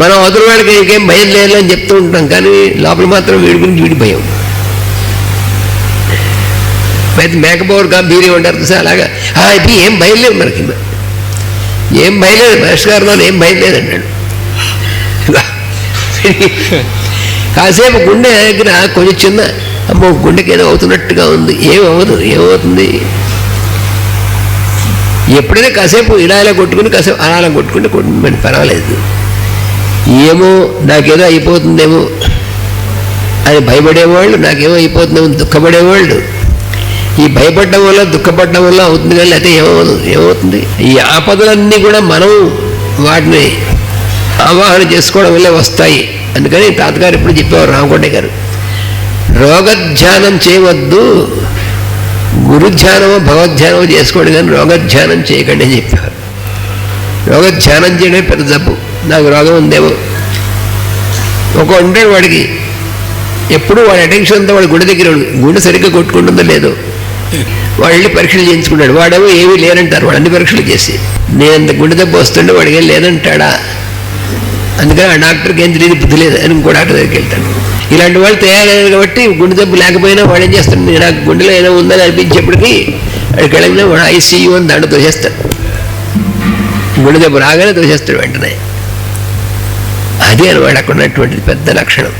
మనం అవతల వాడికి ఇంకేం భయం లేదు అని చెప్తూ ఉంటాం కానీ లోపల మాత్రం వీడి గురించి వీడి భయం. అయితే మేకపోవర్ కా బీరే ఉంటారు చూసా అలాగా. ఇది ఏం భయం లేదు మనకి. ఏం భయం లేదు మహేష్ గారు వాళ్ళు ఏం భయం లేదు అన్నాడు. కాసేపు గుండె దగ్గర కొంచెం చిన్న అమ్మో గుండెకి ఏదో అవుతున్నట్టుగా ఉంది. ఏం అవ్వదు ఏమవుతుంది? ఎప్పుడైనా కాసేపు ఇలా ఇలా కొట్టుకుని కాసేపు అలా అలా కొట్టుకుంటే కొట్టుకుని పర్వాలేదు. ఏమో నాకేదో అయిపోతుందేమో. అని భయపడేవాళ్ళు నాకేమో అయిపోతుందేమో దుఃఖపడేవాళ్ళు. ఈ భయపడడం వల్ల దుఃఖపడడం వల్ల అవుతుంది కానీ లేకపోతే ఏమవుతుంది ఏమవుతుంది? ఈ ఆపదలన్నీ కూడా మనం వాటిని అవగాహన చేసుకోవడం వల్లే వస్తాయి. అందుకని తాతగారు ఇప్పుడు చెప్పేవారు రామకోటే గారు రోగధ్యానం చేయవద్దు. గురుధ్యానమో భగవద్ధ్యానమో చేసుకోండి కానీ రోగధ్యానం చేయకండి అని చెప్పారు. రోగధ్యానం చేయడమే పెద్ద జబ్బు. నాకు రోగం ఉందేమో. ఒక ఉంటాడు వాడికి ఎప్పుడు వాడి అటెన్షన్తో అంతా వాడి గుండె దగ్గర గుండె సరిగ్గా కొట్టుకుంటుందో లేదో వాళ్ళని పరీక్షలు చేయించుకున్నాడు వాడేమో ఏమీ లేనంటారు. వాడు అన్ని పరీక్షలు చేసి. నేను అంత గుండె దెబ్బ వస్తుండే వాడికి ఏం లేదంటాడా? అందుకని ఆ డాక్టర్కి ఏం తెలియదు బుద్ధి లేదు. అని ఇంకో డాక్టర్ దగ్గరికి వెళ్తాను ఇలాంటి వాళ్ళు తయారయ్యారు కాబట్టి గుండె దెబ్బ లేకపోయినా వాడు ఏం చేస్తాడు "నేను నాకు గుండెలో ఏదో ఉందని అనిపించేప్పటికీ అక్కడికి వెళ్ళగానే వాడు ఐసీయూ అని దాంట్లో తోసేస్తాడు. గుండె దెబ్బ రాగానే తోసేస్తాడు వెంటనే. అదే అనమాట అక్కడ ఉన్నటువంటి పెద్ద లక్షణం.